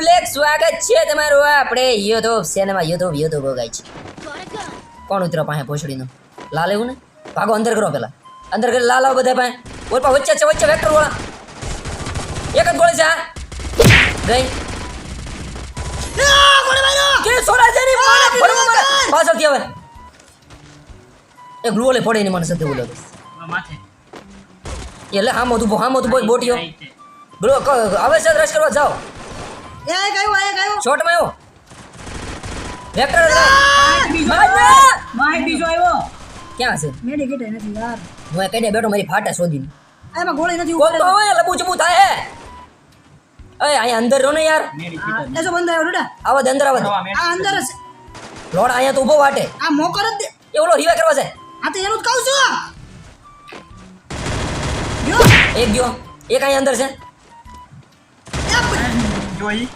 Public સ્વાગત છે તમારું આપણે યુટ્યુબ ચેનલમાં યુટ્યુબ યુટ્યુબ ગાય છે. કોણ ઉતરો પાસે ભોસડીનું? લાલ એવું ને? ભાગો અંદર કરો પેલા. અંદર કરી લાલ આવો બધા પાસે. ઓર પા વચ્ચે છે વચ્ચે વેક્ટર વાળા. એક જ ગોળી છે ગઈ. કે સોરા જેની માને ફરવા મારે પાછળથી આવે. એ ગ્લુ ઓલે પડે ની મને સદે બોલો માથે. એટલે હા મોધું હા તું બોટીઓ. ગ્લુ આવે છે રશ કરવા જાઓ. એ આ એ આ શોટમાં આવ્યો વેક્ટર માહી બીજો આવ્યો. ક્યાં છે મેડિકેટ નથી યાર. હું કઈ બેટો મારી ફાટા શોધીને. એમાં ગોળી નથી ઉપર તો હોય લબુ ચબુ થાય હે. અય અહીંયા અંદર રહો ને યાર. એ જો બંધ આવ્યો ડોડા. આવા અંદર આવો આ અંદર છે. લોડ અહીંયા તો ઊભો વાટે. આ મોકર જ દે. એ ઓલો રીવા કરવા છે. આ તો એનું જ કહું છું. એક ગયો. એક અહીંયા અંદર છે. પ- જોઈ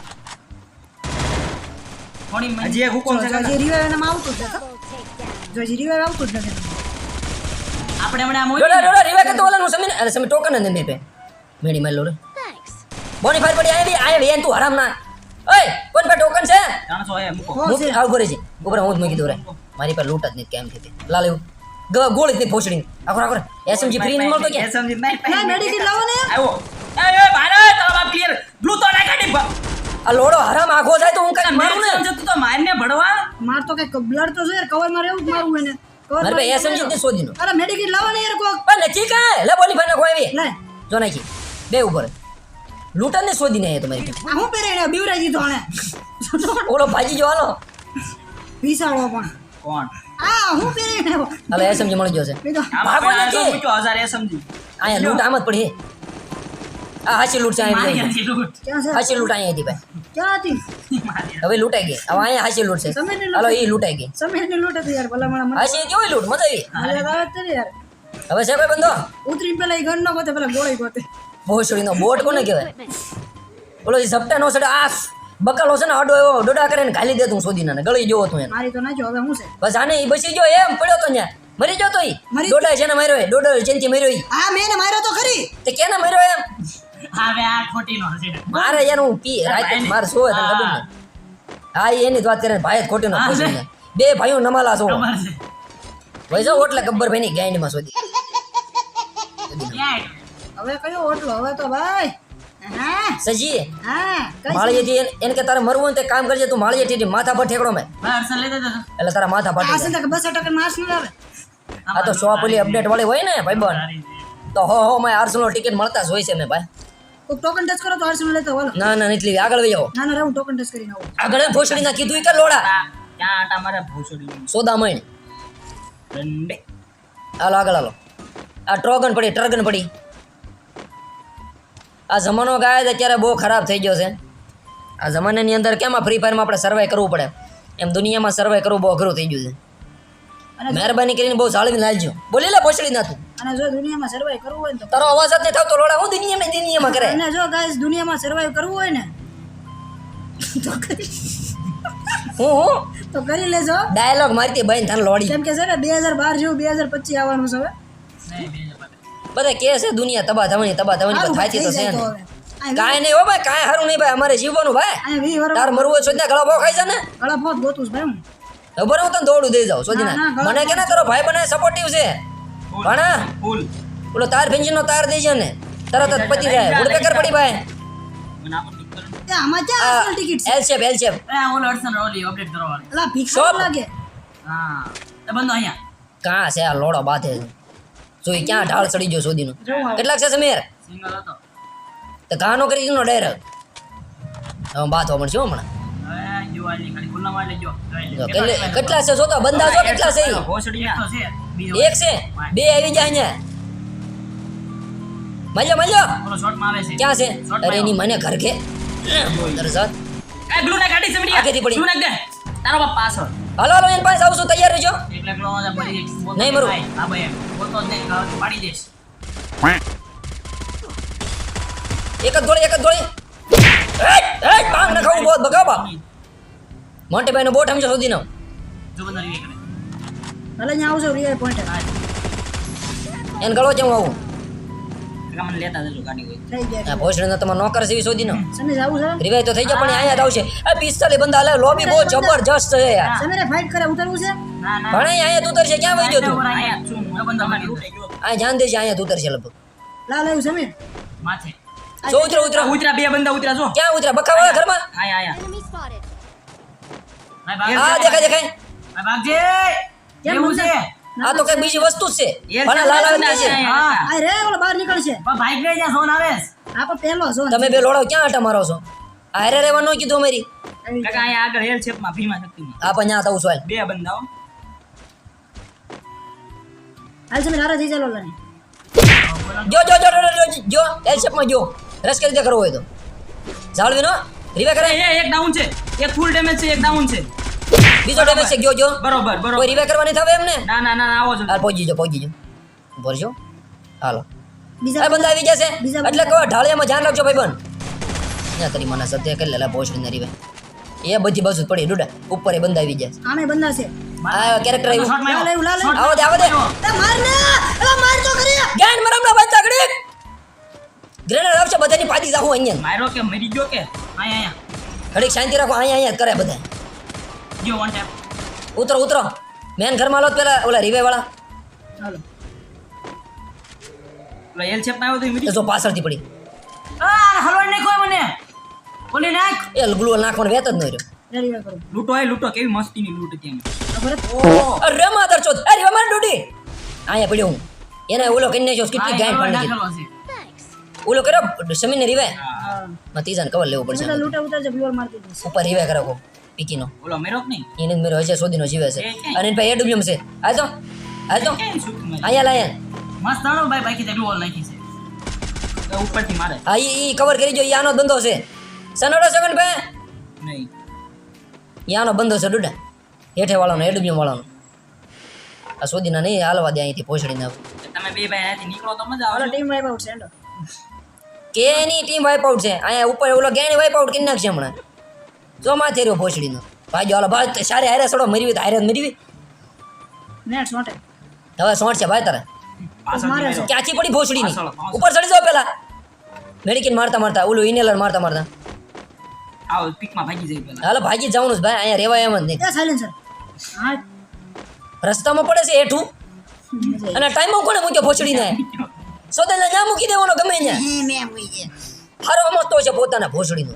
કોણી હજી એક હુકમ છે જો, જો, જે revive એનામાં આવતું જ નથી. જો, જે revive આવતું જ નથી. આપણે હમણાં આમ ડોડા ડોડા રીવા કે તો ઓલાનું સમીને અરે સમી ટોકન ને નહીં પે મેડી મારી લોડ. બોની ફાઈર પડી આવી આવી વેન તું હરામ ના. ઓય કોણ પર ટોકન છે? ત્રણસો એ મૂકો. મૂકી આવ ઘરે છે. ઉપર હું જ મૂકી દઉં રે. મારી પર લૂંટ જ નહીં કેમ થતી. લા લેવું ગ- જ નહીં ફોસડી આખો આખો એસએમજી ફ્રી નહીં મળતો કે ના, medikit લાવો ને. આવો. એ એ ભારત તારા બાપ ક્લિયર બ્લુ તો ના કાઢી આ લોડો હરામ આખો થાય તો હું કઈ મારું ને સમજતું તો મારને ભડવા માર તો કઈ blood તો છે કવરમાં રહેવું મારું એને. Cover મારે એ સમજી એસએમજી જ અરે મેડિકેટ લાવો ને યાર કોક. પણ નથી કા લે બોની ફાઈર નાખો આવી લે, જો નાખી બે ઉપર લૂંટર ને શોધીને ને તમારી. આ હું પહેરીને બીવરાઈ દીધો આણે. ઓલો ભાજી જો આલો પીસાળો પણ. કોણ આ હું પહેરીને હવે એ સમજી મળી ગયો છે. ભાગો આ નથી. અહીંયા લૂંટ આમ જ પડી હે. આ હાચી લૂંટ છે મારી અહીંયા હતી લૂંટ. ક્યાં છે? હાચી લૂંટ અહીંયા હતી ભાઈ ક્યાં હતી? મારી હવે લૂંટાઈ ગઈ હવે અહીંયા હાચી લૂંટ છે સમીરની લૂંટ. હાલો એ લૂંટાઈ ગઈ સમીરની લૂંટ હતી યાર, ભલામણ મને. હાચી હતી હોય લૂંટ મજા આવી મજા આવે જ છે ને યાર. હવે છે કોઈ બંધો ઉતરીને પેલા ઈ ગન નો ગોતે, પેલા ગોળી ગોતે. ભોસડીનો બોટ કોને કહેવાય ઓલો જે ઝપટા નો સડે આ બકાલો છે ને આડો એવો ડોડા કરીને ઘાલી દેતું શોધીને ને ગળી જેવો તું એને મારી તો નાખ્યો, હવે શું છે? બસ આને ઈ બસી ગયો એમ પડ્યો તો ન્યા મરી ગયો તો ઈ મરી- ડોડા છે ને માર્યો એ ડોડો ચેનથી માર્યો ઈ આ મેં એને માર્યો તો ખરી. તે કેને માર્યો એમ હવે આ ખોટી નો હશે મારે યાર હું પી રાતે મારે સો તને ખબર ને હા એની જ વાત કરે ભાઈ ખોટી નો બે ભાઈઓ નમાલા છો. ભાઈ જાઓ એટલે ગબ્બર ભાઈ ની ગાંડમાં શોધી હવે કયો ઓટલો? હવે તો ભાઈ. સજી હા કઈ એને- એને કે તારે મરવું ને તે કામ કરજે તું માળીએથી માથા પર ઠેકડો મેં. એટલે તારા માથા પર બસો ટકા ન આવે? આ તો સો પેલી અપડેટ વાળી હોય ને ભાઈ તો હો હો મેં આરસેનલ ટિકિટ મળતા જ હોય છે મેં ભાઈ. કોક ટોકન ટચ કરો તો આર્સેનલ લેતો બોલો ના ના નીકળી આગળ વઈ જાઓ. ના ના રે હું ટોકન ટચ કરીને આવું. આગળ ભોસડી ના કીધું કે લોડા. ક્યાં આટા મારે ભોસડી? સોદા મણ દંડે હાલો આગળ હાલો. આ ટ્રોગન પડી ટ્રગન પડી. આ જમાનો ગાય છે અત્યારે બહુ ખરાબ થઈ ગયો છે. આ જમાનાની અંદર કેમ આ ફ્રી ફાયરમાં આપણે સર્વાઈ કરવું પડે? એમ દુનિયામાં સર્વાઈ કરવું બહુ અઘરું થઈ ગયું છે. મહેરબાની કરીને બહુ જાળવી લાલજો બોલી લે ભોસડી ના તું. અને જો દુનિયામાં સર્વાઈવ કરવું હોય ને તો તારો અવાજ જ નહીં થતો લોડા હું દુનિયામાં દુનિયામાં કરે? અને જો ગાઈસ દુનિયામાં સર્વાઈવ કરવું હોય ને તો હું હું? તો કરી લેજો. ડાયલોગ મારતી બહેન થાન લોડી કેમ કે છે ને બે હજાર બાર જેવું બે હજાર પચીસ આવવાનું છે હવે. બધા કે છે દુનિયા તબાહ થવાની તબાહ થવાની પણ થાય તો છે કાંઈ નહીં હો ભાઈ કાંઈ સારું નહીં ભાઈ અમારે જીવવાનું ભાઈ. તાર મરવું હોય સોદના ગળા બહુ ખાઈ છે ને? ગળા ફોત ગોતું છે ભાઈ હું. ખબર હું તને દોડું દઈ જાઉં. સોજી ના, ના, મને કે ના તારો ભાઈ બનાવે સપોર્ટિવ છે? ફૂલ. ભણા? ઓલો તાર ફિંચીનો તાર દઈ છે ને. તરત જ પતી જાય. ઉડપેકર પડી ભાઈ. આમાં ક્યાં ટિકિટ છે? એલ શેપ એલ શેપ એ આ ઓલો અડસન ઓલી અપડેટ કરવાની. અલા ભીખ લાગે. હા. એ બંધો અહીંયા. કાં છે આ લોડો બાથે છે એ ક્યાં ઢાળ ચડી ગયો સોદીનો. કેટલાક છે સમીર? સિંગલ હતો. તો ઘાનો કરી દીધો ડાયરેક્ટ હવે બાથવા મળશે હમણાં. કેટલે- છે જોતો? કેટલા છે એક છે? બે આવી જાય અહીંયા. છે. ક્યાં છે? અરે એની મને ઘર કે. દરસાદ એ ગ્લુ ને કાઢી સમડી આગેથી પડી. ગ્લુ નાખ દે. તારો બાપ પાછળ. હાલો હાલો એની પાસે આવું છું તૈયાર રહેજો. એક લાખ લો બધી નહીં મરું. હા ભાઈ બોતો જ નહીં પાડી એક જ ગોળી એક જ ગોળી. ન ખાવું બહુ બગા બાપ ભાઈ નો બોટ સમજો સુધી નો જો બંધો રીવે કરે. ભલે અહીંયા આવજો રિયા પોઈન્ટ એન ગળો કેમ આવું? કાકા મને લેતા જજો ગાડી હોય. થઈ ગયા. આ ભોસડીનો તમારો નોકર છે ઈ સમીર આવું છે? રિવાય તો થઈ જાય પણ અહીંયા જ આવશે. પિસ્તાલી બંદા લે લોબી બહુ જબરજસ્ત છે યાર. સમીરે ફાઇટ કરે ઉતરવું છે? ના ના. ઉતરશે ક્યાં વહી ગયો તું? અહીંયા જ છું હું. બંદા મારી લૂંટાઈ જાન દેશે અહીંયા ઉતરશે લગભગ. લાલ આવ્યું સમીર? માથે. જો ઉતરો ઉતરો. ઉતરા બે બંદા ઉતરા જો. ક્યાં ઉતરા? બખાવાળા ઘરમાં? આયા આયા હા દેખાય દેખાય ભાગજે કેમ છે આ તો કઈ બીજી વસ્તુ છે પણ લાલ આવી છે હા રે ઓલો બહાર નીકળશે પણ ભાઈ ગઈ જ્યાં ફોન આવે આ પણ પહેલો ઝોન તમે બે લોડાવ ક્યાં આટા મારો છો આ હારે રહેવાનું કીધું અમારી કાકા અહીંયા આગળ હેલ શેપમાં ભીમા શક્તિમાં આ પણ ત્યાં થવું સોલ બે બંદાઓ હાલ સમીર હારે થઈ ચાલો લાની જો જો જો જો, જો, જો એલ શેપમાં જો રસ કરી દે કરવો હોય તો જાળવી નો રીવે કરે. એ એક ડાઉન છે. એક ફૂલ ડેમેજ છે એક ડાઉન છે. બીજો ડેમેજ છે ગયો જો બરોબર કોઈ બરોબર રીવે કરવાની થવે એમને? ના ના ના ના, આવો જો હાલ પહોંચી જો પહોંચી જો ભરજો. હાલો. બીજા બંદા આવી જશે. બીજા એટલે કહો ઢાળિયામાં ધ્યાન રાખજો ભાઈ બન ત્યાં કરી મને સત્ય કરી લેલા પહોંચી ને રીવે એ બધી બસ પડી ડુડા. ઉપર એ બંદા આવી જશે. આમે બંધા છે આ કેરેક્ટર આવ્યું. આવો દે આવો દે. એ માર ને એ માર તો કરી. ગેન મરમના બંધ તગડી ગ્રેનેડ આવશે બધાની પાડી જાહું અહીંયા. મારો કે મરી ગયો કે? અહીંયા ઘડીક શાંતિ રાખો અહીંયા અહીંયા કરે બધા. જો વન ટેપ ઉતરો ઉતરો. મેન ઘરમાં લો પેલા ઓલા રીવે વાળા. ચાલો ઓલા એલ શેપમાં આવ્યો તો તો જો પાછળથી પડી. આ હલવાડ નાખ્યો મને. ઓલી નાખ. એ ગ્લુ નાખવાનો વેત જ ન રહ્યો. લૂટો કરો લૂંટો એ લૂંટો. કેવી મસ્તીની લૂંટ હતી એમ ખબર અરે માધર ચોથ અરે મારી ડૂડી. અહીંયા પડ્યો હું. એને ઓલો કરી નાખ્યો કેટલી ગાય પાડી ઓલો કર્યો? સમીરને રીવે? મતી જાન કવર લેવો પડશે લૂટા ઉતાર ઉતરજે બ્લોર મારતી જશે. ઉપર રીવે કરો કો પીકીનો. ઓલો મેરો જ નહીં? એને જ મેરો હશે સોદીનો જીવે છે? અને ભાઈ એડબ્લ્યુએમ છે. આ તો. આ તો. આયા લાયન મસ્ત આનો ભાઈ બાકી તે ઓલ નાખી છે. ઉપરથી મારે. ઈ ઈ કવર કરી જો ઈ આનો જ બંધો છે. સનોડો સેકન્ડ ભાઈ. નહીં. ઈ આનો બંધો છે ડુડા. હેઠે વાળાનો એડબ્લ્યુએમ વાળાનો. આ સોદીના નહીં હાલવા દે અહીંથી પોછડીને તમે બે ભાઈ અહીંયાથી નીકળો તો મજા આવે. ટીમ વાઇપ આઉટ છે હેલો કે એની ટીમ વાઇપ આઉટ છે. અહીંયા ઉપર ઓલો ગેણી વાઇપ આઉટ કરી નાખશે હમણાં. જો માથે રહ્યો ભોસડીનો. ભાઈ જો ભાઈ સારી હારે સડો મરવી તો હારે મરવી. નેટ હવે સોટ છે ભાઈ તારે. ક્યાંથી પડી ભોસડીની. ઉપર ચડી જાવ પેલા. મેડિકિન મારતા મારતા ઓલું ઇનેલર મારતા મારતા. આવો પીકમાં ભાગી જઈ પેલા. હાલો ભાગી જ જવાનું છે ભાઈ અહીંયા રેવાય એમ જ નહીં. સાયલેન્સર રસ્તામાં પડે છે હેઠું. અને ટાઈમ કોને મૂક્યો ભોસડીને? સોદાને ના મૂકી દેવાનો ગમે ત્યાં હારો તો છે પોતાના ભોસડીનો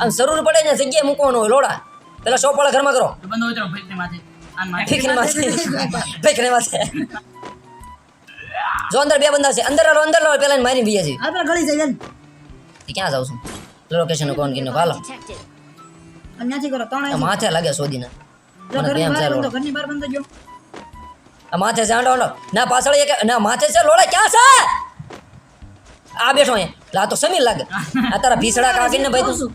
આમ જરૂર પડે ને જગ્યાએ મૂકવાનો હોય લોડા. પેલા શોપ ઘરમાં કરો. બંધ હોય તો ફેંકને માથે. આન માથે. ફેંકને માથે. જો અંદર બે બંદા છે. અંદર લો અંદર લો પેલા મારી બીજા છે. આપણે ગળી જઈએ ને ક્યાં જાઉં છું? લોકેશન કોણ કીને હાલો. અન્યાથી કરો ત્રણ માથે લાગે સોદીના. માથે છે ના પાછળ એક ના માથે છે લોડા. ક્યાં છે? આ બેઠો અહીંયા લા તો સમીર લાગે? આ તારા ભીસડા કાકીને ભાઈ તું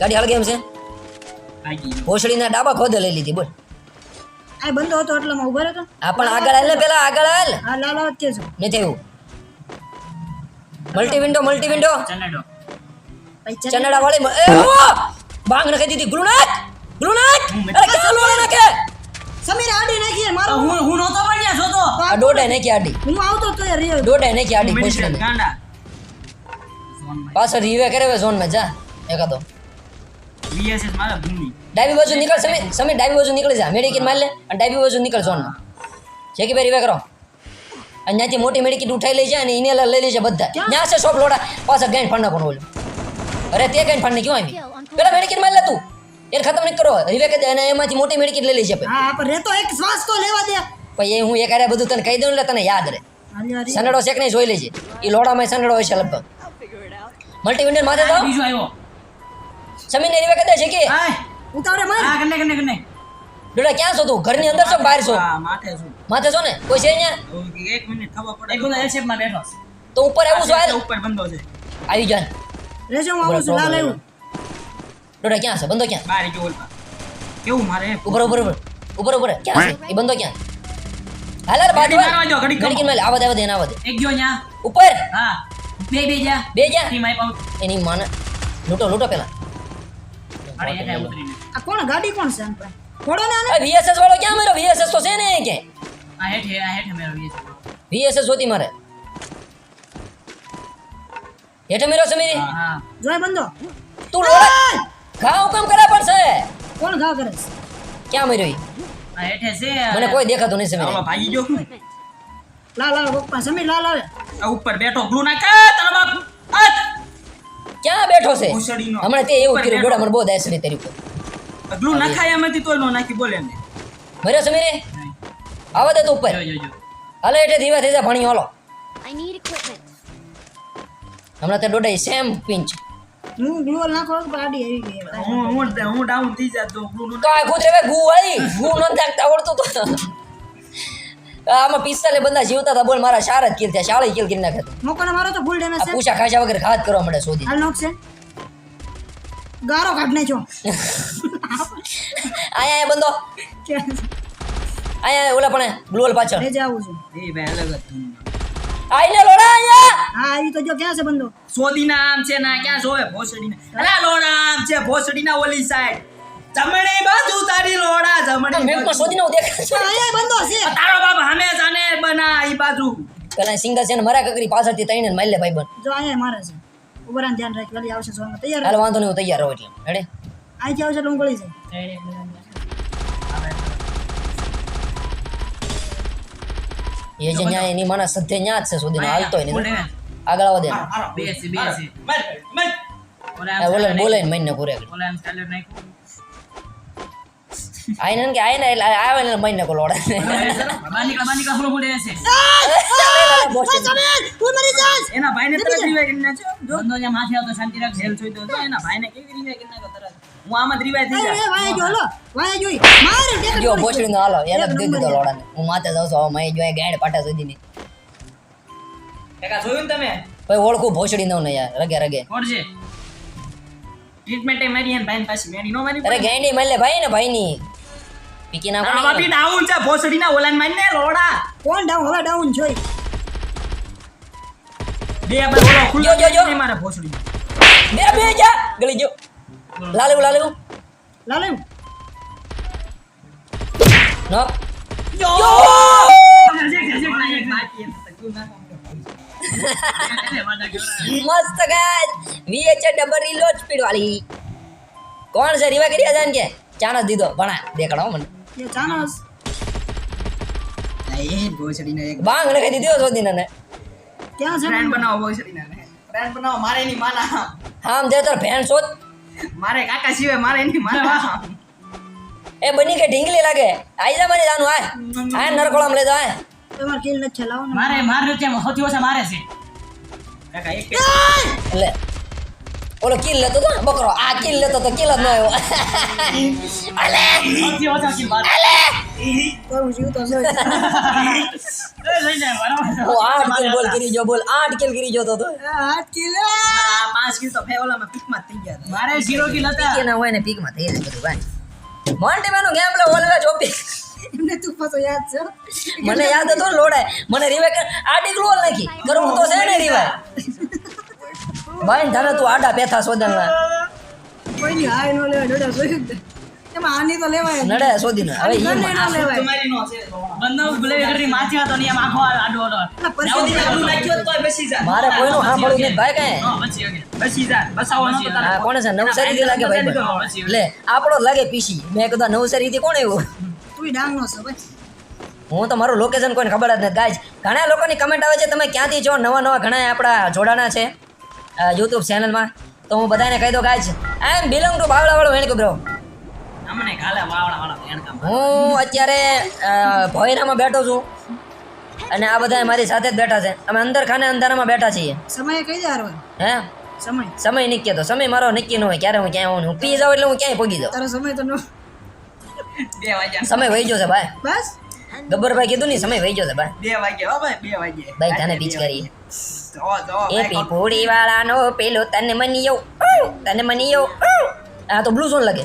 ગાડી હાલ કેમ છે. ભોસડીના ડાબા ખોદે લઈ લીધી બોલ. આ બંધો હતો એટલામાં ઊભા રહેતો આ પણ આગળ હાલ ને પેલા આગળ હાલ. હા લાલ વચ્ચે છો. નથી આવ્યું મલ્ટી વિન્ડો મલ્ટી વિન્ડો. ચનડો. ચનડા વાળી એ બાંગ નખી દીધી ગુરુનાથ ગુરુનાથ અરે ક્યાં લોડા નાખે! સમીર આડી નાખી મારો હું હું નહોતો પણ ત્યાં જોતો. આ દોઢાઈ નાખી આડી. હું આવતો તો યાર રિયો નાખી આડી હું ગાંડા. પાછળ રીવે કરે હવે ઝોનમાં જા એકાદો. વીએસએસ મારા ભૂમિ. ડાબી બાજુ નીકળ સમીર સમીર ડાબી બાજુ નીકળી જા. મેડિકિન માર લે અને ડાબી બાજુ નીકળ ઝોનમાં માં. કે ભાઈ રીવે કરો. અને ત્યાંથી મોટી મેડિકિન ઉઠાઈ લઈ જાય અને ઇનેલર લઈ લેજે બધા. ત્યાં છે શોપ લોડા. પાછા ગાઈન ફાડ પણ ઓલું. અરે તે ગાઈન ફાડ ક્યું આવી? પેલા મેડિકિન માર લે તું. એને ખતમ નહીં કરો દે અને એમાંથી મોટી મેડિકેટ લઈ લેજે હા પણ રહેતો એક શ્વાસ તો લેવા દે. પછી હું એક હારે બધું તને કહી દઉં એટલે તને યાદ રહે. સનડો શેક નહીં જોઈ લેજે. એ લોડામાં સનડો હોય છે લગભગ. મલ્ટી વિન્ડર માથે તો? બીજો આવ્યો. સમીરને રીવે કહી દે છે કે ઉતાવળે માર. હા કને કને કને. ડોડા ક્યાં છો તું? ઘરની અંદર છો બહાર છો? માથે છો. માથે છો ને? કોઈ છે અહીંયા? એક મિનિટ ખબર પડે. એક બોલા એલ શેપમાં બેઠો તો ઉપર આવું છો ઉપર બંધો છે. આવી જાય રેજો હું આવું છું. લાલ આવ્યું. ડોડા ક્યાં છે બંધો ક્યાં બાર ગયો ઓલપા કેવું મારે ઉપર ઉપર ઉપર ઉપર ઉપર ક્યાં છે એ બંધો ક્યાં હાલ હાલ બાજુ ઘડી મારવા જાઓ, ઘડી ખમો. ઘડીક મેલ આવા દે આવા દે એને આવા દે એક ગયો ન્યા ઉપર હા બે બે જા બે ક્યાં ટીમ આઈ પાઉટ એની માને લૂંટો લૂંટો પેલા અરે એ કાંઈ ઉતરી નહીં. આ કોણ ગાડી કોણ છે આમ પાસે? ફોડો ને આને વીએસએસ વાળો ક્યાં મારો વીએસએસ તો છે ને કે આ હેઠે આ હેઠે મેળવીએ છીએ વીએસએસ હોતી મારે હેઠે મેરો સમીરી હા જોય બંધો તું લોડા ઘાવ કામ કરે પડશે કોણ ઘા કરે છે? ક્યાં મર્યો ઈ? આ હેઠે છે. મને કોઈ દેખાતો નહીં ઓલો સમીરી ભાગી ગયો લા લા પપ્પા સમી લા આવે. આ ઉપર બેઠો ગ્લુ નાખે. તારો બાપ. અત ક્યાં બેઠો છે. હમણાં તે એવું કર્યું ગોડા મને બહુ દાય ને તેરી ઉપર. ગ્લુ નખાય એમાંથી તોય નો નાખી બોલે ને. મર્યો સમીરી આવો દે તું ઉપર. જો જો જો. હાલે ધીવા થઈ જા ભણી હાલો. હમણાં તે ડોડાઈ સેમ પિંચ. હું ગ્લુઅલ નાખો તો આવી ગઈ. હું હું હું ડાઉન થઈ જાત ગ્લુ તો આ કૂતરે ગુ વાળી? ગુ નો નાખતા આવડતું તો. આમાં પિસ્તાલે બધા જીવતા હતા બોલ મારા શાર જ કિલ થયા શાળી કિલ કરી નાખે મોકોને મારો તો ફૂલ ડેમેજ છે. પૂછા વગર ઘાત કરવા મળે શોધી. હાલ નોક છે ગારો કાઢ નાખ્યો આયા આયા બંધો આયા ઓલા પણ ગ્લોલ પાછળ. લેજે આવું છું. એ ભાઈ અલગ જ ધૂન. આઈને લોડા અહીંયા. હા એ તો જો ક્યાં છે બંધો સોદીના આમ છે ના ક્યાં જોવે ભોસડીના. અલા લોડા આમ છે ભોસડીના ઓલી સાઈડ જમણી બાજુ તારી લોડા જમણી મેં તો સોદી નો દેખાય છે. અહીંયા બંધો છે. તારો બાપ હામે જાને બના ઈ બાજુ. પેલા સિંગલ છે ને મરા કકરી પાછળથી તઈને મારી લે ભાઈ બન જો અહીંયા મારે છે. ઉભરાન ધ્યાન રાખ વળી આવશે જોવામાં તૈયાર હાલ વાંધો નહીં હું તૈયાર રહો એટલે. હેડે અહીંથી આવશે છે હું ગળી એ જે ન્યાય એની મને સધ્ય ન્યા જ છે સુધી હાલતો હોય આગળ વધે બેસી બેસી બોલે બોલે મહિને પૂરે આઈ ને કે આઈ ને એટલે આવે મહિને કો છે. એના ભાઈને તરત કેવી રીતે હું આમાં જ revive થઈ જાય. વાય જો લો વાય જોઈ. મારે જો પડી નો હાલો એને જ દીધો લોડાને. હું માથે જાઉં છું હવે મહી જોઈએ ગાયડ પાટા સુધી ની કાકા જોયું તમે? ભાઈ ઓળખું ભોસડી નો ને યાર રગે રગે. ખોડજે. ટ્રીટમેન્ટ મારી એને ભાઈને પાછી મેરી નો મારી અરે ગાયડી મારી ભાઈ ને ભાઈ ની પીકી તારો નાખો બાપી ડાઉન છે ભોસડીના ઓલાને મારીને લોડા. કોણ ડાઉન? હવે ડાઉન જોઈ. બે ભાઈ ઓલો ખુલ્લો જો, જો, જો. ભોસડી. બે બે જા ગળી જો લાલેવું લાલેવું. લાલે નો. જો મસ્ત ગાજ વીએચ ડબલ રીલોડ સ્પીડ વાળી. કોણ છે? રીવા કરી જાન કે? ચાનો દીધો. ભણા દેખાડો મને. એ ચાનસ. એ ભોસડીને એક બાંગ લખી દીધો શોધીને ને ક્યાં છે ફ્રેન્ડ બનાવો ભોસડીને ફ્રેન્ડ બનાવો મારે ની માના. આમ જે તાર ભેણ શોધ. મારે કાકા સિવાય મારે નહીં માના એ બની કે ઢીંગલી લાગે? આઈ જા મને જાનું આય. આય નરકોળામ લઈ જા આય. તમારે કિલ નથી છે મારે મારે છે હોતી ઓછા મારે છે. કાકા એક લે. ઓલો કિલ લેતો તો બકરો આ કિલ લેતો તો કિલ જ ન આવ્યો અલે સૌથી ઓછા છે મારે કરું જીવ તો છે એ લઈ જાય બરાબર હું આઠ કિલ બોલ કરી જો બોલ આઠ કિલ કરી જો તો તો હાથ કિલ આ પાંચ કિલ તો ફે ઓલામાં પીકમાં થઈ ગયા મારે ઝીરો કિલ હતા કે ના હોય ને પીકમાં થઈ જાય ભાઈ મોન્ટી મેનો ગેમ પ્લે ઓલવેજ ઓપી એમને તું પાછો યાદ છે મને યાદ હતો લોડાય મને રિવાય આડી ગ્લોલ નાખી કરવું તો છે ને રીવે ભાઈ તને તું આડા પેથા શોધન કોઈની હાય નો લેવાય ડડા સોઈ દે. એમાં આની તો લેવાય નડે સોદી ના હવે ઈ ના લેવાય. તમારીનો છે. બંધો ભલે કરી માચી હતો ને એમ આખો આડો આડો. પછી નાખું નાખ્યો તો બેસી જા. મારે કોઈનું સાંભળવું નહીં ભાઈ કઈ? હા, પછી આગળ. જા. બસાવો નતો તારે. કોણ છે? નવસારી થી લાગે ભાઈ? લે આપણો જ લાગે પીસી. મેં કીધું નવસારી થી કોણ આવ્યું? તું ડાંગ નો છો ભાઈ. હું તો મારું લોકેશન કોઈને ખબર જ નથી. ગાઈઝ ઘણા લોકોની કમેન્ટ આવે છે તમે ક્યાંથી છો? નવા નવા ઘણા આપણા જોડાણા છે. યુટ્યુબ ચેનલમાં તો હું બધાને કહી દઉં guys I am belong to બાવળાવાળો વેણકો બ્રો અમને કાલે વાવડા વાળા હું અત્યારે ભોયરામાં બેઠો છું. અને આ બધા મારી સાથે જ બેઠા છે. અમે અંદર ખાને અંધારામાં બેઠા છીએ. સમય કઈ દે હારવા? હે? સમય. સમય નક્કી તો સમય મારો નક્કી ન હોય ક્યારે હું ક્યાં આવું હું પી જાઉં એટલે હું ક્યાંય પગી જાઉં. તારો સમય તો નો બે વાગ્યા. સમય વહી ગયો છે ભાઈ. બસ? ગબ્બરભાઈ કીધું ને સમય વહી ગયો છે ભાઈ બે વાગ્યા હો ભાઈ બે વાગ્યા. ભાઈ તને પીચ કરી. જો જો એ પીપોડી વાળાનો પેલો તને મનિયો તને મનિયો આ તો બ્લુ સોન લાગે.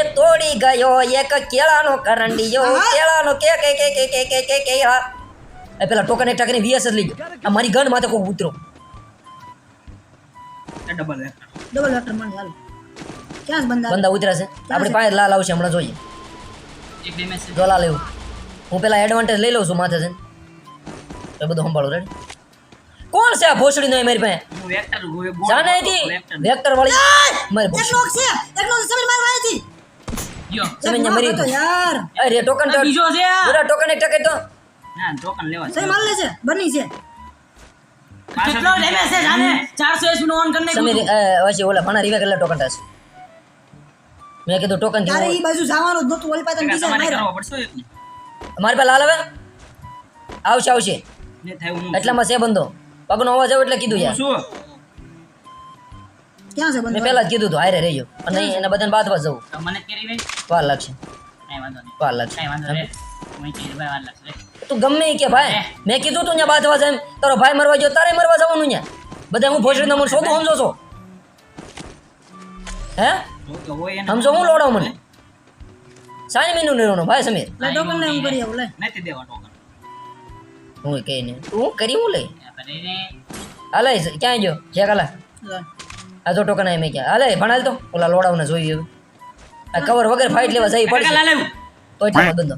એ તોડી ગયો એક કેળાનો કરંડીયો કેળાનો કે કે કે કે કે કે કે કે હા એ પેલા ટોકન એક ટકની વીએસ જ લઈ ગયો. આ મારી ગન માથે કોઈ ઉતરો. ડબલ ડબલ વેક્ટર મને હાલ ક્યાં છે બંદા બંદા ઉતર્યા છે. આપણી પાસે લાલ આવશે હમણાં જોઈએ. એક બે મેસેજ જો લાલ એવું. હું પેલા એડવાન્ટેજ લઈ લઉં છું માથે જઈને. એ બધું સંભાળો રેડ કોણ છે આ ભોસડી નો મારી પાસે? હું વેક્ટર ગોએ જાને હતી વેક્ટર. વેક્ટર વાળી મારી એક ભોસડી લોક છે. એક લોક સમીર મારવા હતી. યો. અહીંયા મરી લોક યાર. અરે ટોકન તો બીજો છે. પૂરા ટોકન એક ટકે તો. ના ટોકન લેવા છે. માલ લે છે. બની છે. કેટલો ડેમેજ છે જાને? 400 એસપી નો ઓન કરને સમીર વાસી ઓલા ભણા રીવે કેટલા ટોકન થશે મેં કીધું ટોકનથી ઈ બાજુ જવાનું જ નતું ઓલી પાસે બીજા માર્યા. કરવો પડશે. મારી પાસે લાલ હવે. આવશે આવશે. ને થાય એટલામાં છે બંધો. પગનો અવાજ આવ્યો એટલે કીધું હું યાર શું ક્યાં છે મેં પહેલા જ કીધું હતું હારે રહેજો. અને એના બધાને બાદ જવું. તો મને કેરી ભાઈ વાર લાગશે. નહીં. વાર લાગશે. તું ગમે કે ભાઈ. મેં કીધું તું બાદ જાય એમ. તારો ભાઈ મરવા ગયો તારે મરવા જવાનું ને બધા હું ભોસડી મને શોધું સમજો છો? હે? તો સમજો હું લોડાવ મને? સાઈ મહિનું લેવાનો ભાઈ સમીર. લે ડોકન ને હું કરી આવું લે. નથી દેવા ટોકન હું કઈ કરી હું એને હાલે ક્યાં ગયો? જે કાલા આ તો ટોકન આવી મેં ક્યાં. હાલે ભણાલ તો. ઓલા લોડાવને જોઈ હવે આ કવર વગર ફાઇટ લેવા જઈ પડશે. તો ચાલો બંધો.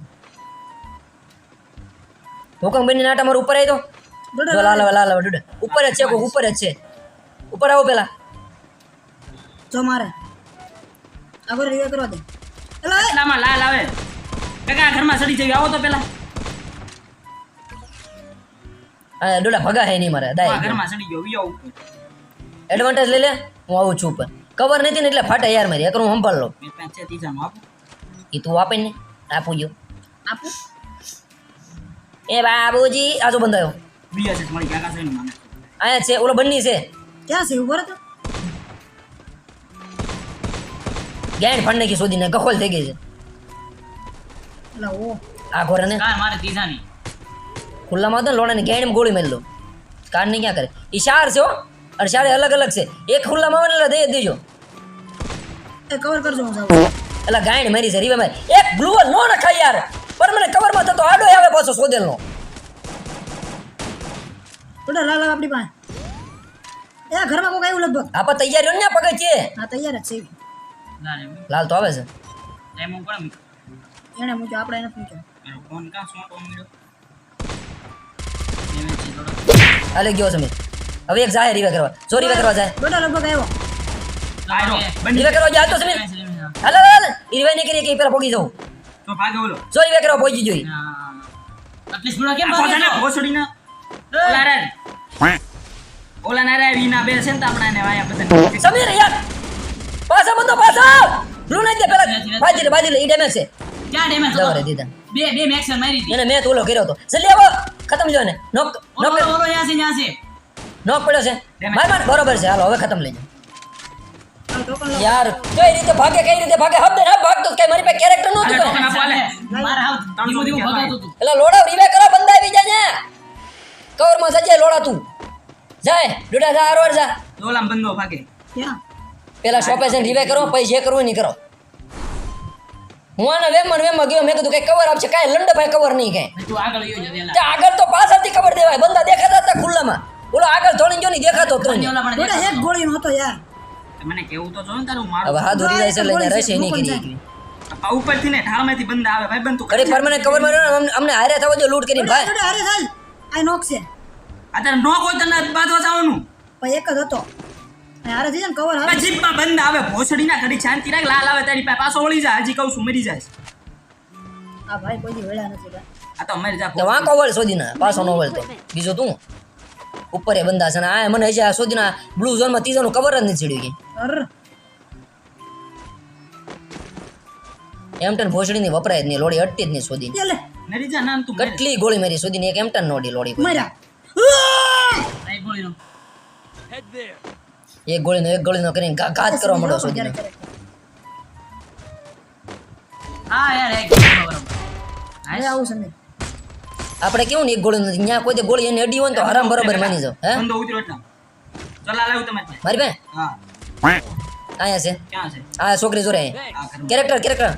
હુકમ બની નાટા મારું ઉપર આવી દો. ડોડા જો લાલ લાલ. ડુડા. ઉપર જ છે ઉપર જ છે. ઉપર આવો પેલા. જો મારે. આગળ રિયા કરવા દે. એલા લાલ આવે. કાકા ઘરમાં સડી જવી આવો તો પેલા. ડોડા ભગા હે નહીં મારે દાય ઘરમાં સડી ગયો. વિયો ઉપર એડવાન્ટેજ લઈ લે હું આવું છું ઉપર કવર નથી ને એટલે ફાટે યાર મારી એકરું સંભાળ લો મેં પાંચ છે આપું. એ તું આપે ને આપું જો. આપું? એ બાબુજી આજો બંધાયો બીજા છે મળી કાકા છે ને મને. અહીંયા છે ઓલો બન્ની છે. ક્યાં છે ઊભો રહેતો ગેંડ ફંડ નાખી શોધીને કખોલ થઈ ગઈ છે. એલા ઓ. આ ઘોરે ને કાર મારે ત્રીજાની ખુલ્લામાં હતો ને લોડાને ગેંડ ગોળી મેળ લો કાર ને ક્યાં કરે? એ શાર છે હો. અને શારે અલગ અલગ છે. એક ખુલ્લામાં આવે ને એટલે દઈ દેજો. એ કવર કરજો હું જાઉં. એટલે ગાયણ મારી છે રીવે મારી. એક ગ્લુઅર નો નખાય યાર. પણ મને કવરમાં થતો આડો આવે પાછો સોદેલનો લાલ આપણી પાસે. એ ઘરમાં કોઈ આવ્યું લગભગ. આપણે તૈયારીઓ ને પગે છે. હા તૈયાર જ છે. લાલ તો આવે છે. ટાઈમ હું કોણ એને મૂક્યો આપણે એને પૂછ્યો. મેરો ફોન કા સોટો મળ્યો ડેમેજ છે થોડો. હાલે ગયો છે હવે એક જાય રીવે કરવા. જો રીવે કરવા જાય. ડોડા લગભગ આવ્યો. આયો રીવે કરવા જાય તો સમીર હાલે હાલે રીવે નહીં કરી કે પેલા પોગી જવું. તો ભાગે ઓલો. જો રીવે કરવા પહોંચી જોઈ એટલી કેમ ભાગે ઓલા નારાયણ ઓલા વિના બે ને આપણા ને વાયા બધા સમીર યાર. પાછા બંદો પાછા! બ્લુ નાખી દે પેલા. બાજી લે બાજી લે ઈ ડેમેજ છે. ક્યાં ડેમેજ હતો? દીધા. બે બે મેક્સર મારી દીધી મેં તો ઓલો કર્યો હતો. જલ્દી આવો. ખતમ જો ને નોક નોક ઓલો ઓલો ન્યા છે નોક પડ્યો છે. માર માર બરોબર છે. હાલો હવે ખતમ લઈ જાઓ. યાર કઈ રીતે ભાગે કઈ રીતે ભાગે? હબ ના ભાગતો કે મારી પાસે કેરેક્ટર નો હતો મારા હાવ ધીમું ધીમું ભગાતું હતું એટલે લોડા રીવે કરો બંધાઈ આવી જાય ને કવરમાં સજે લોડા તું. જાય. ડોડા જા આરોર જા. લોલામ બંધો ભાગે. ક્યાં? પેલા શોપે જઈને રિવાય કરો પછી જે કરવું નહીં કરો. હું આને વેમન વેમમાં ગયો મેં કીધું કઈ કવર આપશે કાંઈ લંડ ભાઈ કવર નહીં કાંઈ. તું આગળ તો પાછળથી કવર દેવાય બંદા દેખાતા હતા ખુલ્લામાં. બોલો આગળ ધોળી ગયો નહીં દેખાતો ડોડા એક ગોળી નહોતો યાર. મને કેવું તો જોયું તારું મારું? હવે હાથ દોરી જાય છે લઈને રહેશે નહીં કરી ઉપરથી ને ઢાળમાંથી બંધ આવે ભાઈ બંધ તું ઘડી પરમાનન્ટ કવરમાં અમને હારે થવા જો લૂટ કરી ભાઈ. અરે ચાલ. આ નોક છે. અત્યારે નોક હોય તને બાદ જવાનું. ભાઈ એક જ હતો. હારે છે ને કવર હારે જીપમાં બંધ આવે ભોસડી ના ઘડી શાંતિ રાખ લાલ આવે તારી પાસે. પાછો વળી જાય હજી કહું છું મરી જાય. આ ભાઈ કોઈ દી વેળા નથી આ તો મરી જા તો કવર વળ શોધીને પાછો નો વળતો બીજો તું? ઉપર એ બંધા છે ને આ મને હજી આ શોધીને બ્લુ ઝોનમાં ત્રીજાનું કવર જ નથી ચડ્યું કે. એમટન ભોસડી ની વપરાય જ નહીં લોડી અટતી જ નહીં લે. મરી જા નામ તું કેટલી ગોળી મારી શોધીને એક એમટન નોડી લોડી. મર્યા. હેડ ગોળીનો. એક ગોળીનો એક ગોળીનો કરીને ઘાત કરવા માંડો ક્યારેક. હા યાર એક આવું આપણે કેવું ને એક ગોળી નથી ત્યાં કોઈ દી ગોળી એને અડી હોય તો હરામ બરોબર માની જાવ હે? મારી બેન હા. અહીંયા છે. ક્યાં છે? આ છોકરી જોરે કેરેક્ટર કેરેક્ટર.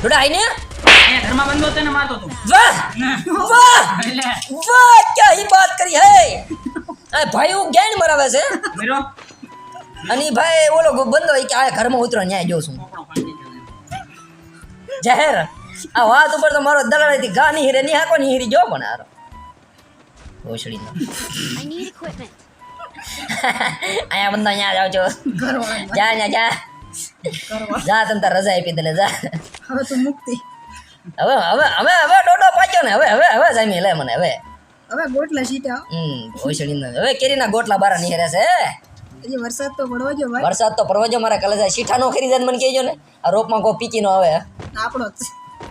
ડોડા આઈને અહીંયા ઘરમાં બંધો તને મારતો તું વાહ વાહ એટલે વાહ ક્યાં હી બાત કરી હે આ ભાઈ હું ગેણ મરાવે છે મરો અને ઈ ભાઈ ઓલો બંધો ઈ કે આ ઘરમાં ઉતરો ન્યાય જો છું પોપડો પાડી દીધો. જાહેર આ વાત ઉપર તો મારો દલાળીથી ઘા નહીં હીરે નહીં હાકો નહીં હીરી જો પણ હારો ભોસડીનો I need equipment. અહીંયા બંધો અહીંયા જાવ છો કરવા જા જા જા કરવા જા તમ તાર રજા આપી દે જા હવે તો મુક્તિ હવે હવે હવે હવે ડોડો પાક્યો ને હવે હવે હવે જામી લે મને હવે. હવે ગોટલા સીટા. હમ ભોસડીનો હવે કેરીના ગોટલા બારા નીકળે છે હજી વરસાદ તો પડવો જો ભાઈ. વરસાદ તો પડવો જો મારા કલેજા સીઠા નો ખરીદે મને કહેજો ને. આ રોપમાં કોઈ પીકી નો આવે. આપણો જ.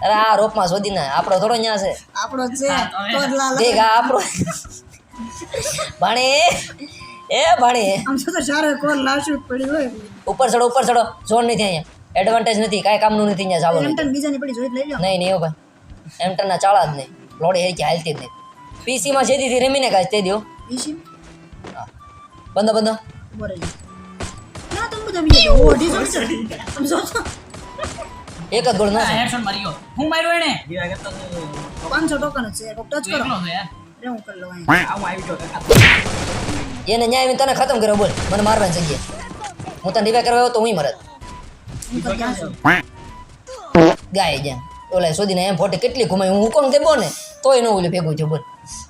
અરે આ રોપમાં શોધીને આપણો થોડો ન્યા છે. આપણો જ છે. તો જ લાલ દેખ આપણો ભાણી એ ભાણી. આમ તો તો સારો કોલ લાશું પડ્યું હોય. ઉપર ચડો ઉપર ચડો ઝોન નથી અહીંયા. એડવાન્ટેજ નથી કાંઈ કામનું નથી અહીંયા જવાનું. એમટન બીજાની પડી જોઈ લઈ લો નહીં નહીં ભાઈ. એમટરના ચાળા જ નહીં. લોડી કે હાલતી જ નહીં. પીસીમાં જેથી રમીને કાંઈ તે દો પીસી? બંધો બંધો. એક જ ગોળ ના હેડશોટ મારી હું માર્યો એને? દીવા કરતો 500 ટોકન છે. ટચ કરો. રે હું? કરી લઉં આવું આવી જો એને ન્યાય તને ખતમ કર્યો બોલ. મને મારવાની જગ્યાએ. હું તને રિવાય કરવા આવ્યો તો હું મરત ગાય જ્યાં ઓલા સોદીને એમ ફોટે કેટલી ઘુમાય હું કોણ દેબો ને? તોય ન ઓલું ભેગું છે બોલ.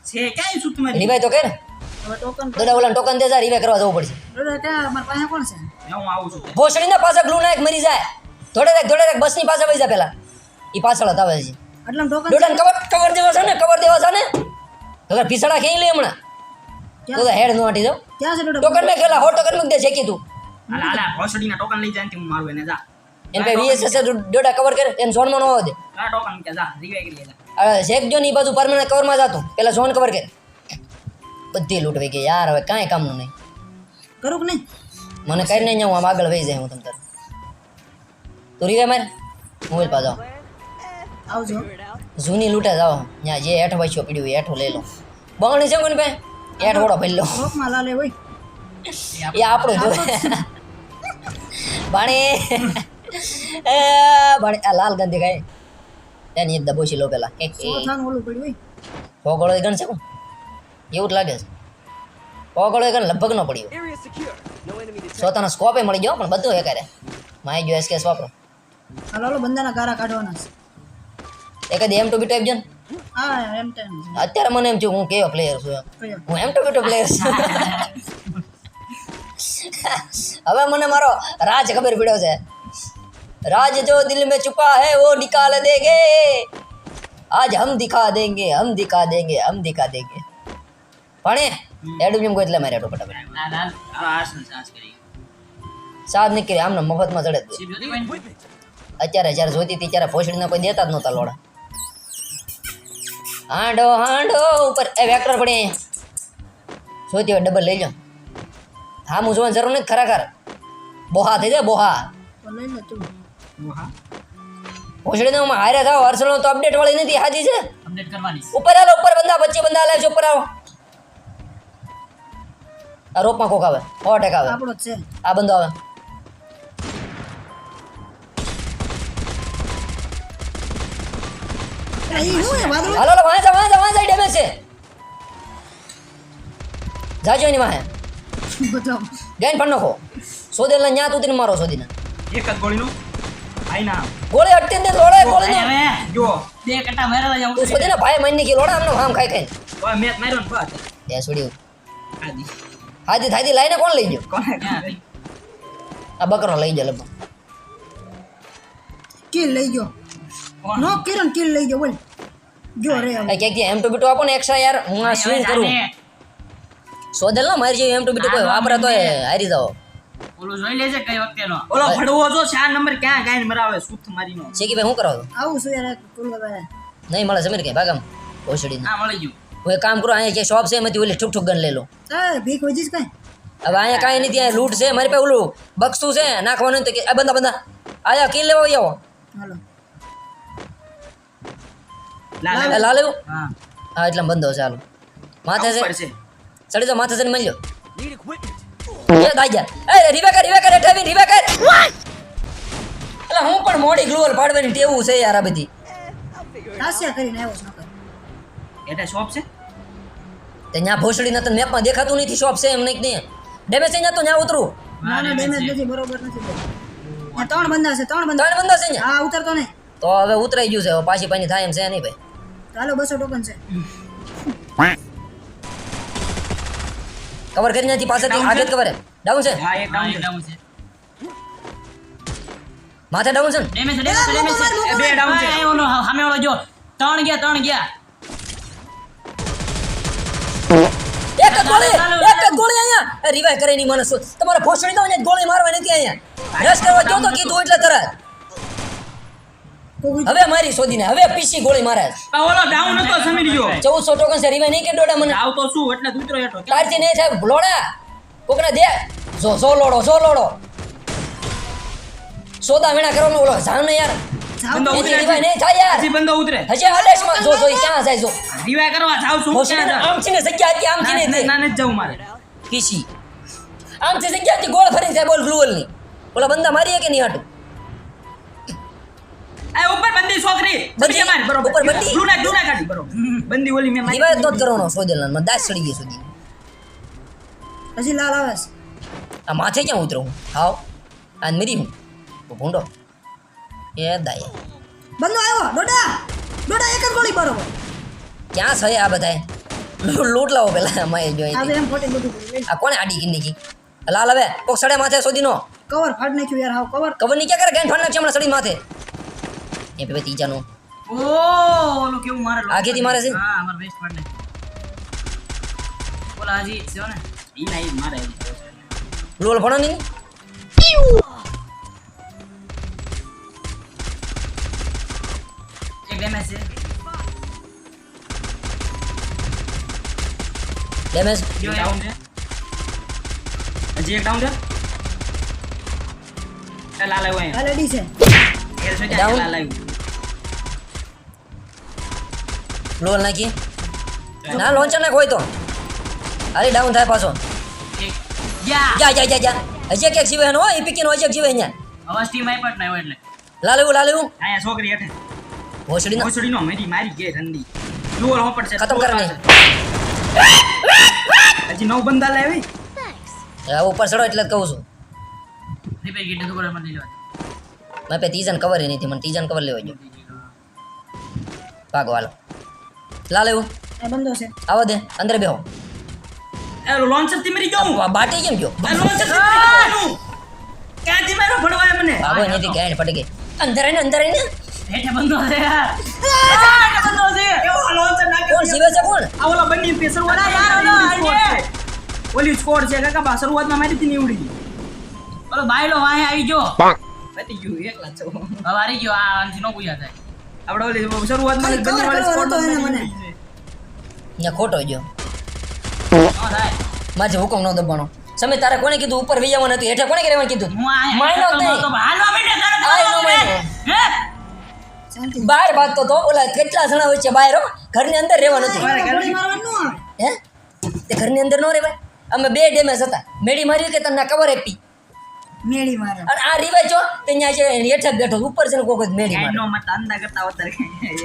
છે ક્યાંય શું તમારી? રીવાય તો કે ને દાદા ઓલા ટોકન દે જા રીવાય કરવા જવું પડશે. ડોડો ત્યાં મારા પાસે કોણ છે? હું આવું છું. ભોસડીના પાછળ ગ્લુ નાયક મરી જાય. થોડે રાખ થોડે રાખ બસની પાછળ વહી જા પેલા. ઈ પાછળ જ આવે છે એટલે ટોકન ડોડાને કવર કવર દેવા છે ને કવર દેવા છે ને? અગર પીસડા ખેઈ લે હમણાં? તો હેડ નો આટી જાવ ક્યાં છે ટોકન મેં ખેલા હો ટોકન મૂક દે શેકી તું. હાલા હાલા ભોસડીના ટોકન લઈ જાય ને હું મારું એને જા. એમ કઈ વીએસએસ ડોડા કવર કરે એમ ઝોનમાં ન આવવા દે. આ ટોકન કે જા ની બાજુ પરમાનન્ટ કવરમાં જાતું પેલા ઝોન કવર કરે. બધી લૂંટ વહી ગઈ યાર હવે કાંઈ કામનું નહીં. કરું કે નહીં. મને કઈ નહીં હું આમ આગળ વહી જાય હું તમ તાર. તું રીવે મારે મોબાઈલ પા જાઓ આવજો. જૂની લૂંટે જાઓ ત્યાં જે હેઠ વાંચ્યો પડ્યું હોય એઠો લઈ લો. બંગણી છે કોને ભાઈ હેઠ વડો ભરી લો. રોકમાં લાલે હોય. એ આપણું જો ભાણી ભાણી આ લાલ ગંધી ખાય એની દબોશી લો પેલા. પોગળો ગણ છે કોણ? એવું જ લાગે છે. એ ગણ લગભગ ન પડ્યો. સોતાનો સ્કોપે મળી ગયો પણ બધું એકારે માય જો એસકેસ વાપરો. હાલો હાલો બંદાના ગારા કાઢવાના છે. એક એમ ટુ બી ટાઈપ જન હા એમ અત્યારે મને એમ છું હું કેવો પ્લેયર છું હું એમ ટુ બી પ્લેયર છું. હવે મને મારો રાજ ખબર પડ્યો છે. राज जो दिल में छुपा है वो निकाल देंगे आज हम दिखा देंगे हम दिखा देंगे हम दिखा देंगे પાણે એડું જેમ કોઈ એટલે મારે એડું ફટાફટ ના ના આ આસ ને સાસ કરી સાદ નીકળી આમને મફતમાં ચડે જ. સીપ જોતી કોઈ ને? અત્યારે જ્યારે જોતી હતી ત્યારે ફોસડીને કોઈ દેતા જ નહોતા લોડા હાંડો હાંડો ઉપર એ વેક્ટર પડી અહીંયા જોતી હોય ડબલ લઈ લો હા હું જોવાની જરૂર નથી ખરેખર બોહા થઈ જાય બોહા તો લઈ લે તું હા ફોસડીને હું હારે થાવ હર્ષલ તો અપડેટ વાળી નથી હાજી છે? અપડેટ કરવાની ઉપર આલો ઉપર બંદા વચ્ચે બંદા આલે છે ઉપર આવો. આ રોપમાં કોક આવે સો ટકા આવે. આપણો છે. આ બંદો આવે. હાલો હાલો વાંચા વાંચા વાંચા ડેમેજ છે. જાજો એની વાહે. ગેન પણ નખો. સોદેલ ના ન્યા તું મારો સોદીને. એક જ ગોળીનું. આઈ ના. ગોળી અટકે દે લોડે ગોળી હવે જો બે કટા મારેલા જાવ તું સોદીને ભાઈ મારી કે લોડા આમનો ભામ ખાઈ ખાઈ હવે મેચ માર્યો ને બસ એ છોડ્યું આદી હાથી થાયથી લાઈને કોણ લઈ ગયો? આ બકરો લઈ ગયો લગભગ. કિલ લઈ ગયો? નો કિરણ કિલ લઈ ગયો બોલ. જો રે હવે. એ એમ ટુ બીટુ આપો ને એક્સ્ટ્રા યાર હું આ સ્વિંગ કરું. સોદેલ મારી જેવી એમ ટુ બીટુ કોઈ વાપરા તો એ હારી જાઓ. ઓલું જોઈ લેજે કઈ વખતેનો. ઓલો ભડવો જો ચાર નંબર ક્યાં ગાયને મરાવે સુથ મારીનો? શેકી ભાઈ હું કરો આવું શું યાર કુલ હવે નહીં મળે સમીર કે ભાગમ. ઓસડી ના મળી ગયું. હવે કામ કરો અહીંયા જે શોપ છે એમાંથી ઓલી ઠુક ઠુક ગન લઈ લો. હા ભીખ વજીસ કઈ? હવે અહીંયા કાંઈ નથી ત્યાં લૂંટ છે મારી પાસે ઓલું બક્ષું છે નાખવાનું તો કે આ બંદા બંદા આયા કિલ લેવો આવો હાલો. લાલ લા લેવું હા. એટલે બંધો છે હાલો માથે છે. ચડી જાઓ માથે છે મળ્યો એ દાજા એ રીવેકર રીવેકર એ ઠેવી રીવેકર એટલે હું પણ મોડી ગ્લોવલ પાડવાની ટેવું છે યાર આ બધી. નાસ્યા કરીને આવ્યો છે નકર. એટલે શોપ છે? તે ત્યાં ભોસડી નતન મેપમાં દેખાતું નથી શોપ છે એમ નહીં ને ડેમેજ થઈ તો ત્યાં ઉતરું. ના ના ડેમેજ નથી બરોબર નથી. ત્રણ બંદા છે ત્રણ બંદા. ત્રણ બંદા છે હા ઉતરતો ને. તો હવે ઉતરાઈ ગયું છે પાછી પાછી થાય એમ છે નહીં ભાઈ. ચાલો બસો ટોકન છે. કવર કરી નથી પાછળથી. Down આગળ કવર હે ડાઉન છે. હા એ ડાઉન છે. માથે ડાઉન છે ડેમેજ છે ડેમેજ છે ડેમેજ છે. બે ડાઉન છે. એ ઓનો સામે વાળો જો. ત્રણ ગયા ત્રણ ગયા. એક ગોળી એક ગોળી અહીંયા. રિવાઇવ કરે ની મને શું તમારે ભોસડી દો ને ગોળી મારવા નથી અહીંયા. રસ કરવા જો તો કીધું એટલે તરત. હવે મારી શોધીને હવે પીસી ગોળી મારે ઓલો ડાઉન હતો સમીર ગયો. ચૌદસો ટોકન છે રિવાઇવ નહીં કે દોડા મને? આવ તો શું એટલે ઉતરો હેઠો. તારથી નહીં સાહેબ લોડા કોકને દે. જો જો લોડો જો લોડો. સોદા વેણા કરવાનો ઓલો જાણ ને યાર. બંદો ઉતરે નહીં થાય યાર. હજી બંદો ઉતરે. હજી આદેશમાં જો જો ક્યાં જાય જો. રિવાય કરવા જાવ છું ક્યાં જાવ? આમ છે જગ્યા હતી આમ છે ને ના ના નથી મારે. પીસી. આમ છે જગ્યા હતી ગોળ ફરીને સાહેબ ગ્લુઅલની ઓલા બંદા મારીએ કે નહીં હાટું. આ ઉપર બંદી છોકરી. બંદી? બંદી માર બરોબર. ઉપર બંદી? ડુના ડુના કાઢી બરોબર. બંદી ઓલી મેં મારી રિવાઇવ તો કરવાનો સોદેલમાં દાસ ચડી ગઈ સુધી હજી લાલ આવે આ માથે ક્યાં ઉતરું હું? હાવ. આ મરી હું. ભૂંડો. એ દાય. બંધો આવ્યો. ડોડા. ડોડા એક જ ગોળી બરોબર ક્યાં છે આ બધાય? લૂંટ લાવો પેલા અમારે જો આ કોને આડી કિંદી કી લાલ હવે કોક સડે માથે સુધી નો કવર ફાડ નાખ્યું યાર હાવ કવર. નહીં ક્યાં કરે? ગેન ફાડ નાખ્યું હમણાં સડી માથે. એ પેપે ત્રીજાનું. ઓલો કેવું મારે આગેથી મારે છે? હા અમાર બેસ્ટ પાર્ટનર ઓલા હજી છે ને. ઈ ના ઈ મારે લોલ ભણો નહીં? એક ડેમેજ છે. ડેમેજ જો ડાઉન છે. હજી એક ડાઉન છે? એ લાલ આવ્યો અહીંયા આ લેડી છે ઘેર છે Down. લાલ લોલ નાખી. ના લોન્ચર નાખ હોય તો. અરે ડાઉન થાય પાછો. જા જા જા જા. હજી એક જીવે હો. એ પીકી નો હજી જીવે અહીંયા. અવાજ ટીમ આઈ પણ ના એટલે. લાલેવું લાલેવું આયા છોકરી હેઠે ભોસડી ના ભોસડી નો મેરી મારી ગઈ ઠંડી લોલ હોપડ પડશે. ખતમ કર નહીં. હજી નવ બંદા લાવી. હા ઉપર ચડો એટલે કહું છું. રિપેર કીટ તો મત લેવા મેં પે તીજન કવર નથી મને તીજન કવર લેવા જો ભાગો હાલો. લાલ એવું આ બંધો છે. આવો દે અંદર બેહો. એ લોન્ચરથી મરી જાઉં? બાટે કેમ ગયો? એ લોન્ચરથી મરી જાઉં? ક્યાંથી મારો ફડવાય મને? ભાગો અહીંયાથી ગાંઠ પડી ગઈ. અંદર આઈને અંદર આઈને હેઠે બંધો છે. યાર હેઠે બંધો છે. એવો લોન્ચર નાખે કોણ શિવે છે કોણ? આ ઓલા બંને પે શરૂઆત યાર, ઓલો આઈને. ઓલી સ્કોર છે કાકા બા શરૂઆતમાં મારી થી નીવડી ઓલો બાયલો વાહે આવી ગયો. પતી ગયું એકલા છો. હવે ગયો આ આનથી નો પૂછ્યા થાય. આપણે ઓલી શરૂઆતમાં ખાલી બંને cover વાળી કરવાનો એને મને. ને ખોટો ગયો. માજે હુકમ ન દબાણો. સમય તારે કોને કીધું? ઉપર વહી જવાનું હતું હેઠે કોને કહેવાનું કીધું. માયનો નહીં. તો હાલવા માંડે નો હાલવા માયનો. બહાર ભાગતો તો ઓલા કેટલા જણા હોય છે બહાર હો? ઘરની અંદર રહેવાનું હતું. મારે ગોળી મારવાનું ન આવે હે? તે ઘરની અંદર નો રહેવાય? અમે બે ડેમેજ હતા. મેડી મારી કે તમને કવર આપી? મેળી મારે. અને આ રિવાજ જો તે ન્યા છે હેઠે બેઠો ઉપર છે ને કોક જ મેડી મારે. નો મત અંદા કરતા વધારે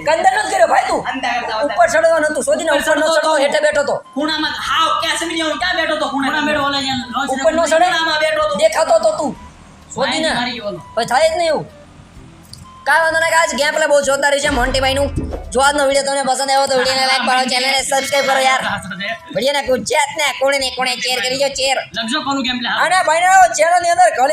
કંદર નથી કર્યો ભાઈ તું? અંદા કરતા વધારે. ઉપર ચડવાનું હતું શોધીને ઉપર ઉપર નો ચડતો ચડતો હેઠે બેઠો તો ખૂણામાં હાવ ક્યાં સમી હું ક્યાં બેઠો તો કોના ખૂણા મેળો ઓલે ઉપર નો ચડે. ખૂણામાં બેઠો તો દેખાતો તો તું. મારી ઓલો. પછી થાય જ નહીં એવું. કાંઈ વાંધો નહીં આજ ગેમ પ્લે બહુ જોરદાર છે. મોન્ટીભાઈ નું જો આજનો વીડિયો તમને પસંદ આવ્યો તો વિડીયોને લાઈક કરો ચેનલને સબસ્ક્રાઇબ કરો યાર. વિડીયોને ગુજરાત ને કોણે ને કોણે ચેર કરી જો ચેર લગજો કોનું ગેમ પ્લે અને ભાઈ ચેનલની અંદર ઘણી